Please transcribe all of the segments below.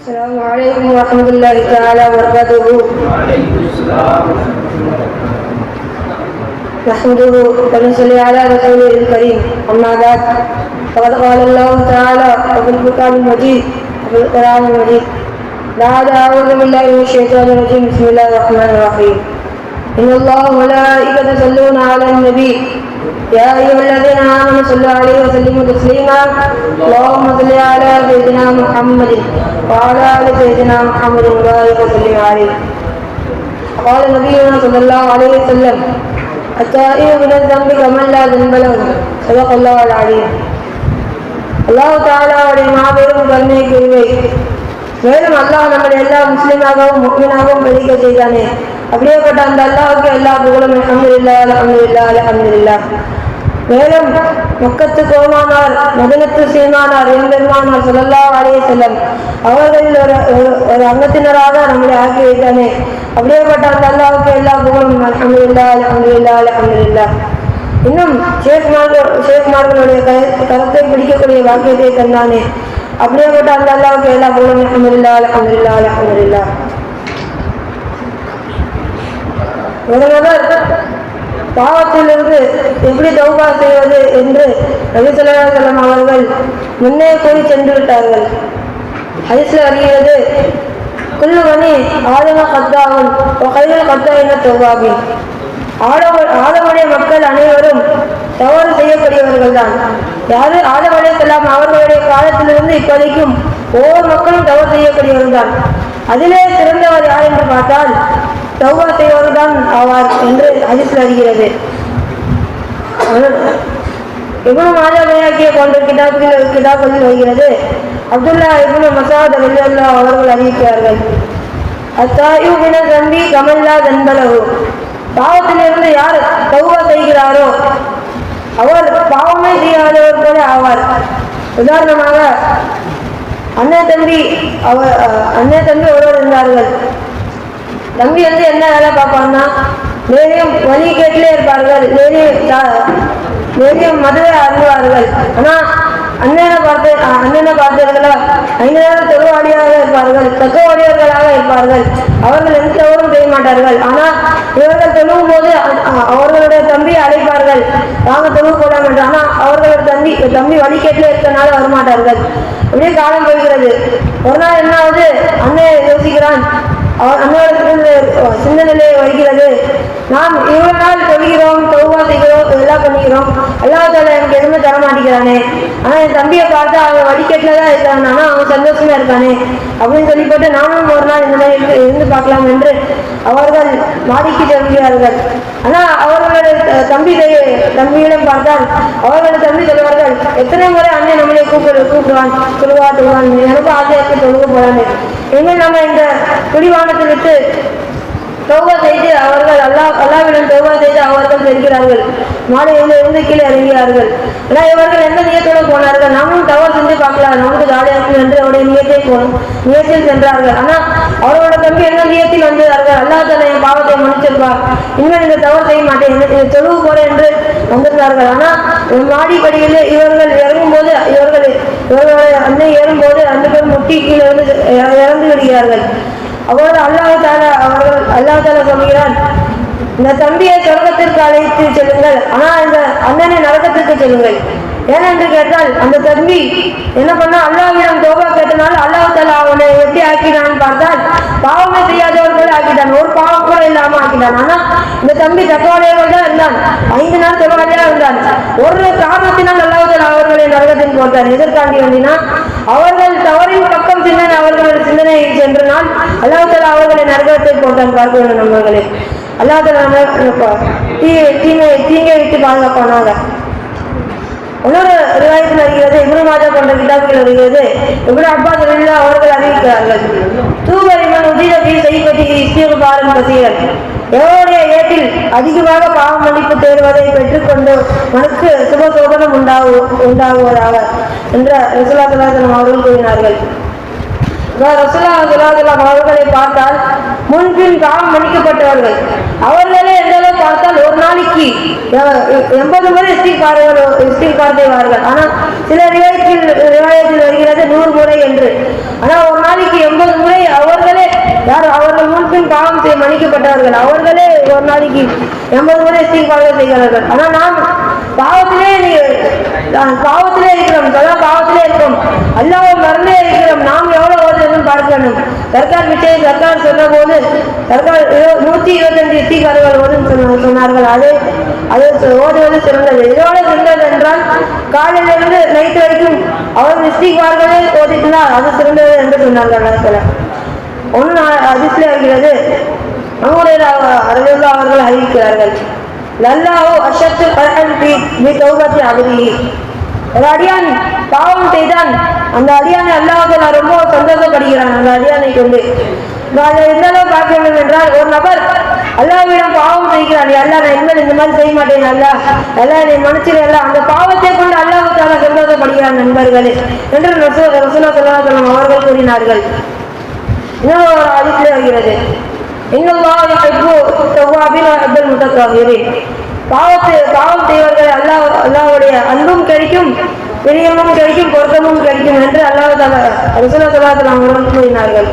السلام عليكم ورحمة الله تعالى وبركاته نحمده ونصلي على رسوله الكريم أما بعد فقد قال الله تعالى وفي القرآن المجيد وفي القرآن المجيد بعد أعوذ بالله من الشيطان الرجيم بسم الله الرحمن الرحيم إن الله وملائكته يصلون على النبي يا أيها الذين آمنوا صلوا عليه وسلموا تسليما اللهم صل على سيدنا محمد وعلى آل سيدنا محمد وبارك وسلم عليه قال نبينا صلى الله عليه وسلم التائب من الذنب كمن لا ذنب له صدق الله العليم அல்லாஹ் தாலாவுடைய மாபெரும் கருணை குருவை மேலும் அல்லாஹ் நம்மளை எல்லா முஸ்லீமாகவும் முக்மீனாகவும் படிக்க செய்தானே. அப்படியேப்பட்ட அந்த அல்லாவுக்கு எல்லா புகழும் அலமதுல்லா அலமதுல்லா அலமதுல்லா மேலும் மக்கத்து கோமானார் மதனத்து சீமானார் எம்பெருமானார் சொல்லல்லா அலைய செல்லம் அவர்களில் ஒரு ஒரு- அங்கத்தினராக நம்மளை ஆக்கி வைத்தானே. அப்படியேப்பட்ட அந்த அல்லாவுக்கு எல்லா புகழும் அலமதுல்லா அலமதுல்லா அலமதுல்லா இன்னும் ஷேக்மார்கள் ஷேக்மார்களுடைய க- கரத்தை பிடிக்கக்கூடிய வாக்கியத்தை தந்தானே. அப்படியேப்பட்ட அந்த அல்லாவுக்கு எல்லா புகழும் அலமதுல்லா அலமதுல்லா அலமதுல்லா முதல்வர் பாவத்திலிருந்து எப்படி தௌபா செய்வது என்று ரவிசலம் அவர்கள் முன்னே கூறி சென்று விட்டார்கள் ஹரிசில் அறிகிறது குல்லு மணி ஆதம கத்தாவும் கையில் கத்தா என தௌபாபின் ஆடவ ஆடவுடைய மக்கள் அனைவரும் தவறு செய்யக்கூடியவர்கள் தான். யாரு? ஆதவழி செல்லாம் அவர்களுடைய காலத்திலிருந்து இப்போதைக்கும் ஒவ்வொரு மக்களும் தவறு செய்யக்கூடியவர்கள் தான். அதிலே சிறந்தவர் யார் என்று பார்த்தால் தௌவா செய்வர்கள் தான் ஆவார் என்று அதிசல் அறிகிறது. எவ்வளவு மாஜா பையாக்கிய போன்ற கிதாபுகள் கிதாபுகளில் வருகிறது. அப்துல்லா இப்னு மசாத் அல்லா அவர்கள் அறிவிக்கிறார்கள். அத்தாயு குண தம்பி கமல்லா தன்பலகு. பாவத்திலிருந்து யார் தௌவா செய்கிறாரோ அவர் பாவமே செய்யாதவர் போல ஆவார். உதாரணமாக அண்ணன் தம்பி அவ அண்ணன் தம்பி ஒருவர் இருந்தார்கள். தம்பி வந்து என்ன வேலை பார்ப்பான்னா நிறையும் வழி கேட்டிலே இருப்பார்கள். நிறைய நிறைய மதுவை அருள்வார்கள். ஆனால் அண்ணனை பார்த்து அண்ணனை பார்த்தீர்களா ஐநூறு தொழுவாளியாக இருப்பார்கள் தக்கவாடியவர்களாக இருப்பார்கள் அவர்கள் எந்த தவறும் செய்ய மாட்டார்கள். ஆனால் இவர்கள் தொழுவும் போது அவர்களுடைய தம்பியை அழைப்பார்கள். வாங்க தொழுவு போலாம் ஆனால் ஆனா அவர்களோட தம்பி தம்பி வழிகேட்டில் இருக்கனால வரமாட்டார்கள். அப்படியே காலம் போகிறது ஒரு நாள் என்ன ஆகுது? அண்ணன் யோசிக்கிறான். அவர் அன்னோட சிந்தனையிலே வருகிறது நாம் இவ்வளவு நாள் சொல்கிறோம் தௌபா செய்கிறோம் எல்லாம் பண்ணிக்கிறோம் அல்லாஹால எனக்கு எதுவுமே தர மாட்டேங்கிறானே. ஆனா என் தம்பியை பார்த்து அவன் வழிகேட்டில தான் இருக்கான். ஆனா அவன் சந்தோஷமா இருக்கானே. அப்படின்னு சொல்லி போட்டு நானும் ஒரு நாள் இந்த மாதிரி இருந்து பார்க்கலாம் என்று அவர்கள் மாடிக்கு செல்கிறார்கள் ஆனா அவர்களோட தம்பி தம்பியிடம் பார்த்தால் அவர்களோட தம்பி சொல்வார்கள் எத்தனை முறை அண்ணன் நம்மளை கூப்பிடு கூப்பிடுவான் சொல்லுவா சொல்லுவான். எனக்கும் ஆசையாக தொழுக போறான்னு இன்னும் நம்ம இந்த குடிவானத்தை விட்டு தௌவா செய்து அவர்கள் அல்லாஹ் அல்லாவிடம் தௌவா செய்து அவர்கள் செல்கிறார்கள். மாலையில் இருந்து கீழே இறங்கிறார்கள் ஏன்னா இவர்கள் எந்த நியத்தோடு போனார்கள்? நாமும் தவறு செஞ்சு பார்க்கலாம். நமக்கு ஜாலியாக இருக்கும் என்று அவருடைய நியத்தை போனோம் நியத்தில் சென்றார்கள். ஆனா அவரோட தம்பி என்ன நியத்தில் வந்தார்கள்? அல்லாஹ் தன்னை என் பாவத்தை மன்னிச்சிருப்பார் இன்னும் இந்த தவறு செய்ய மாட்டேன். இந்த- தொழுவு போறேன் என்று வந்திருந்தார்கள். ஆனா மாடிப்படியில் இவர்கள் இறங்கும் போது இவர்கள் இவர்களுடைய அன்னை ஏறும்போது ரெண்டு பேரும் முட்டி கீழே இருந்து இறந்து விடுகிறார்கள். அவர் அல்லாஹ் அவர்கள் அல்லாஹால சொல்கிறான் இந்த தம்பியை சொர்க்கத்திற்கு அழைத்து செல்லுங்கள். ஆனால் இந்த அண்ணனை நரகத்திற்கு செல்லுங்கள். ஏனென்று கேட்டால் அந்த தம்பி என்ன பண்ணா அல்லாஹ்விடம் தோபா கேட்டனால அல்லாஹ் தாலா அவனை எப்படி ஆக்கினான்னு பார்த்தால் பாவமே செய்யாதவர் ஆக்கிட்டான். ஒரு பாவம் கூட இல்லாம ஆக்கிட்டான். ஆனா இந்த தம்பி தக்கவாடையவர்கள் தான் இருந்தான். ஐந்து நாள் தொழுவாளியா இருந்தான். ஒரு காரணத்தினால் அல்லாஹ் தாலா அவர்களை நரகத்தின் போட்டார் எதற்காண்டி வந்தினா அவர்கள் தவறின் பக்கம் சிந்தனை அவர்களோட சிந்தனை சென்ற அல்லாஹ் அல்லாஹால அவர்களை நரகத்தை போட்டான் பார்க்கணும் நம்மளே நண்பர்களே தீ தீமை தீங்கை விட்டு பாதுகாப்பானாங்க இன்னொரு ரிவாயத்தில் அறிகிறது இப்னு மாஜா போன்ற கிதாபுகள் அவர்கள் அறிவிக்கிறார்கள். தூபர் இவன் உதீரபி செய்பதி இஸ்திகுபாரன் கசீரன். எவருடைய ஏட்டில் அதிகமாக பாவ மன்னிப்பு தேடுவதை பெற்றுக்கொண்டு மனக்கு சுபசோபனம் உண்டாகு உண்டாகுவதாக என்ற ரசுல்லா சலாசலம் அவர்கள் கூறினார்கள். ரசுல்லா அவர்களை பார்த்தால் முன்பின் காலம் மன்னிக்கப்பட்டவர்கள். அவர்களே எந்த அளவு பார்த்தால் ஒரு நாளைக்கு எண்பது முறை இஸ்திகார்கள் இஸ்திகார் செய்வார்கள் ஆனால் சில ரிவாயத்தில் ரிவாயத்தில் வருகிறது நூறு முறை என்று. ஆனால் ஒரு நாளைக்கு எண்பது முறை அவர்களே யார் அவர்கள் முன்பின் காலம் மன்னிக்கப்பட்டவர்கள். அவர்களே ஒரு நாளைக்கு எண்பது முறை இஸ்திகார்கள் செய்கிறார்கள். ஆனால் நாம் பாவத்திலே நீ- பாவத்திலே இருக்கிறோம். பாவத்திலே இருக்கிறோம் அல்லாஹ் மறந்தே இருக்கிறோம். நாம் எவ்வளவு பார்க்கணும். சர்க்கார் விஷயம் சர்க்கார் சொன்ன போது சர்க்கார் இரு- நூத்தி இருபத்தஞ்சு இஸ்திகார்கள் ஓதுன்னு சொன்ன- சொன்னார்கள். அது அது ஓடுவது சிறந்தது. இதோடு சிறந்தது என்றால் காலையிலிருந்து நைட் வரைக்கும் அவர் இஸ்திகார்களே ஓதிட்டுனால் அது சிறந்தது என்று சொன்னார்கள் நேரத்தில் ஒன்று அதிசல இருக்கிறது. நம்முடைய அறிவுள்ள அவர்கள் அறிவிக்கிறார்கள். லல்லாஹு அஷத்து கரகன் பி பி தௌபத்தி அகதி ஒரு அடியான் பாவம் செய்தான். அந்த அடியானை நான் ரொம்ப சந்தோஷப்படுகிறேன். அந்த அடியானை கொண்டு. நான் எந்த அளவு பார்க்க வேண்டும் என்றால் ஒரு நபர் அல்லாவிடம் பாவம் செய்கிறான். அல்லா நான் இனிமேல் இந்த மாதிரி செய்ய மாட்டேன் அல்லா அல்லா என்னை மன்னிச்சிரு அல்லா அந்த பாவத்தை கொண்டு அல்லாவுக்காக சந்தோஷப்படுகிறான் நண்பர்களே. என்று ரசூ- ரசூலுல்லாஹி அவர்கள் கூறினார்கள். இன்னும் ஒரு அதிசயம் வருகிறது பாவத்தை பாவம் செய்வர்கள் அல்லாஹ் அல்லாவுடைய அன்பும் கிடைக்கும். பிரியமும் கிடைக்கும் பொருத்தமும் கிடைக்கும் என்று அல்லாஹ் தஆலா ரசூலுல்லாஹி கூறினார்கள்.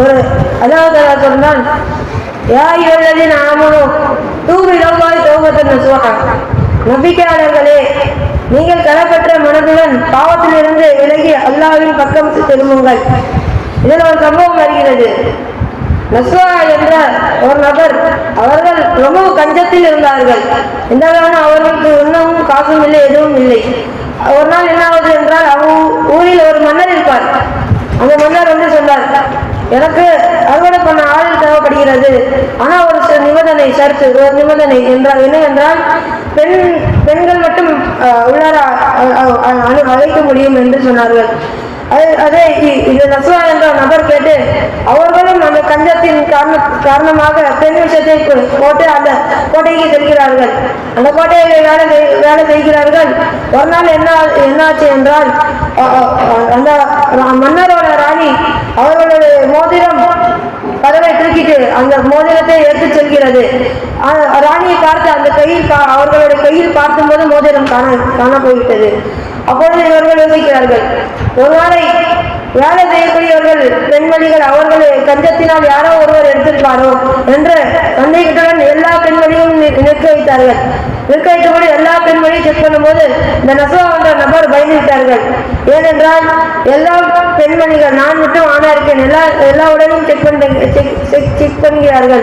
ஒரு அல்லாஹ் தஆலா சொன்னான் யா அய்யுஹல்லதீன ஆமனு தூபு தோகத்தின் தௌபத்தன் நம்பிக்கையாளர்களே நீங்கள் களப்பற்ற மனதுடன் பாவத்திலிருந்து விலகி அல்லாவின் பக்கம் திரும்புங்கள். இதில் ஒரு சம்பவம் வருகிறது. நஸ்வா என்ற ஒரு நபர் அவர்கள் ரொம்ப கஞ்சத்தில் இருந்தார்கள். இந்த அளவுனா அவர்களுக்கு உண்ணவும் காசும் இல்லை எதுவும் இல்லை. ஒரு நாள் என்ன ஆகுது என்றால் அவங்க ஊரில் ஒரு மன்னர் இருப்பார். அந்த மன்னர் வந்து சொன்னார் எனக்கு அறுவடை பண்ண ஆள் தேவைப்படுகிறது. ஆனால் ஒரு சில நிபந்தனை ஷர்த்து ஒரு நிபந்தனை என்றால் என்னவென்றால் பெண் பெண்கள் மட்டும் உள்ளார அழைக்க முடியும் என்று சொன்னார்கள். அது அதே இ- இது நசுவா என்ற நபர் கேட்டு அவர்களும் அந்த கஞ்சத்தின் காரண காரணமாக பெண் விஷயத்தை போட்டு அந்த கோட்டைக்கு செல்கிறார்கள். அந்த கோட்டையில வேலை வேலை செய்கிறார்கள். ஒரு நாள் என்ன என்னாச்சு என்றால் அந்த மன்னரோட ராணி அவர்களுடைய மோதிரம் கதவை தூக்கிட்டு அந்த மோதிரத்தை எடுத்து செல்கிறது. ராணியை பார்த்து அந்த கையில் அவர்களுடைய கையில் பார்க்கும்போது மோதிரம் காண காண போய்விட்டது அப்பொழுது இவர்கள் யோசிக்கிறார்கள் ஒருவேளை வேலை செய்யக்கூடியவர்கள் பெண்மணிகள் அவர்களை கஞ்சத்தினால் யாரோ ஒருவர் எடுத்திருப்பாரோ? என்று சந்தேகத்துடன் எல்லா பெண்மணியும் நி- நிற்க வைத்தார்கள். நிற்க வைத்தபடி எல்லா பெண்மணியும் செக் பண்ணும்போது இந்த நசுவா என்ற நபர் பயந்துவிட்டார்கள். ஏனென்றால் எல்லா பெண்மணிகள் நான் மட்டும் ஆணா இருக்கேன். எல்லா எல்லா உடனும் செக் பண்ண செக் செக் செக் பண்ணுகிறார்கள்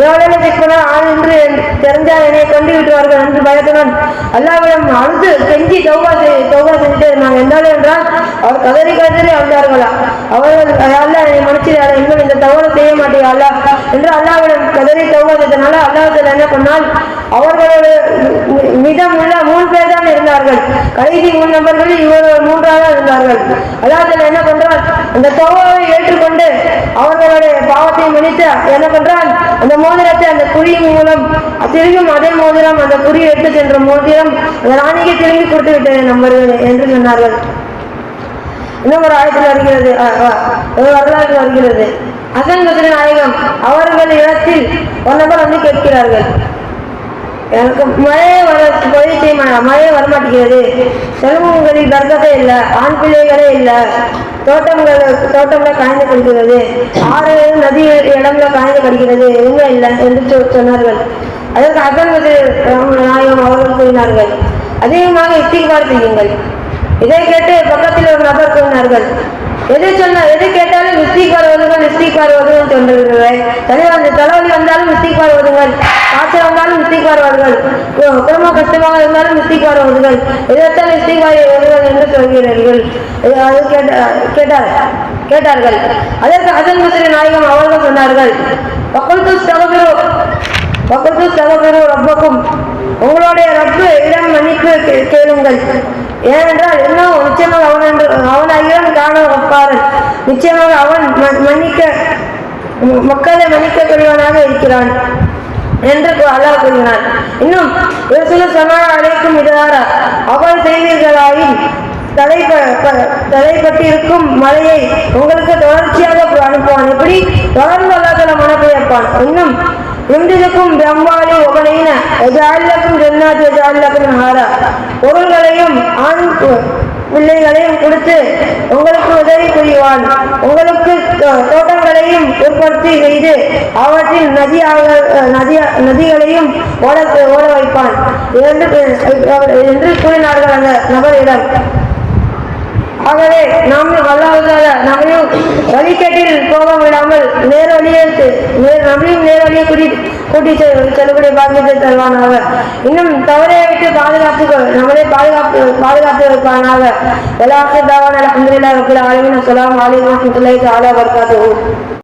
எவ்வளவு செக் பண்ணால் ஆண் என்று தெரிஞ்சால் என்னை கண்டு விட்டுவார்கள் என்று பயத்துடன் அல்லாவிடம் அழுது கெஞ்சி தௌவா செய் தௌவா செஞ்சுட்டு இருந்தாங்க எந்தாலும் என்றால் அவர் கதறி கதறி அழுதார்களா? அவர்கள் அல்ல என்னை மன்னிச்சிடாத இன்னும் இந்த தவறு செய்ய மாட்டேன் அல்லா என்று அல்லாவிடம் கதறி தௌவா செய்தனால அல்லாஹ் என்ன பண்ணால் அவர்களோட மிதம் உள்ள மூணு பேர் தான் இருந்தார்கள். கடைசி மூணு நபர்களில் இவர் மூன்றாக இருந்தார்கள். அதாவது என்ன பண்றான்? அந்த தோவாவை ஏற்றுக்கொண்டு அவர்களுடைய பாவத்தை மன்னித்து என்ன பண்றான்? அந்த மோதிரத்தை அந்த குறி மூலம் திரும்பும் அதே மோதிரம் அந்த குறி எடுத்து சென்ற மோதிரம் அந்த ராணிக்கு திரும்பி கொடுத்து விட்டது நம்பர்கள் என்று சொன்னார்கள். இன்னும் ஒரு ஆயத்தில் வருகிறது அஹ், ஒரு வரலாறு வருகிறது. அசன் பத்ரி நாயகம் அவர்கள் இடத்தில் ஒரு நபர் வந்து கேட்கிறார்கள். எனக்கு மழையே வர பகுதி செய்ய மழையே வரமாட்டேங்கிறது செல்வங்களில் தர்க்கத்தே இல்லை ஆண் பிள்ளைகளே இல்லை. தோட்டங்கள் தோட்டம்ல காய்ந்து கொடுக்கிறது. ஆறு நதி இடம்ல காய்ந்து கிடைக்கிறது. எதுவுமே இல்லை என்று சொ- சொன்னார்கள். அதற்கு அசன் நாயகம் அவர்கள் கூறினார்கள். அதிகமாக இத்திகார் செய்யுங்கள். இதை கேட்டு பக்கத்தில் ஒரு நபர் சொன்னார்கள் எது சொன்ன எது கேட்டாலும் மிஸ்டேக் ஓதுங்கள் மிஸ்டேக் ஓதுங்கள் சொல்றீர்கள் தலை வந்து தலைவலி வந்தாலும் மிஸ்டேக் ஒதுங்கள் காய்ச்சல் வந்தாலும் மிஸ்டேக் ஓதுங்கள். கு- குடும்ப கஷ்டமாக இருந்தாலும் மிஸ்டேக் ஓதுங்கள். இதைத்தான் மிஸ்டேக் ஓதுங்கள் என்று சொல்கிறீர்கள்? அது கேட்ட கேட்டார் கேட்டார்கள். அதற்கு அசன் முஸ்ரி நாயகம் அவர்கள் சொன்னார்கள் பக்கத்து தகவலோ பக்கத்து சகோதர ரப்பக்கும் உங்களுடைய ரப்பு இடம் மன்னிப்பு கே- கேளுங்கள். ஏனென்றால் இன்னும் நிச்சயமாக அவன் என்று அவன் காண வைப்பாரன் நிச்சயமாக அவன் ம- மன்னிக்க மக்களை மன்னிக்கக்கூடியவனாக இருக்கிறான் என்று கு- அல்லாஹ் கூறினான். இன்னும் ஒரு சில சமய அழைக்கும் இதாரா அவள் செய்வீர்களாயின் தலை ப- ப- மலையை மழையை உங்களுக்கு தொடர்ச்சியாக அனுப்புவான். இப்படி தொடர்ந்து அல்லாஹ் மனப்பெயர்ப்பான் இன்னும் இந்திருக்கும் பிரம்மாலி ஒபனையின எஜாலக்கும் பொருள்களையும் ஆண் பிள்ளைகளையும் கொடுத்து உங்களுக்கு உதவி புரிவான். உங்களுக்கு தோட்டங்களையும் ஏற்படுத்தி செய்து அவற்றில் நதியாக நதிய நதிகளையும் ஓட ஓட வைப்பான். என்று என்று கூறினார்கள் அந்த நபரிடம். ஆகவே நாம் வல்லாவதாக நம்மையும் வழிகேட்டில் போக விடாமல் நேரடியே நேர் நம்மளையும் நேரடியே கூட்டி கூட்டி செல்- செல்லக்கூடிய பாக்கியத்தை தருவானாக. இன்னும் தவறை விட்டு பாதுகாத்து நம்மளே பாதுகாப்பு பாதுகாத்து வைப்பானாக எல்லாத்தையும் தாவான அலமதுல்லா ரபில் ஆலமின். அஸ்ஸலாமு அலைக்கும் வரஹ்மத்துல்லாஹி தஆலா வபரகாத்துஹு.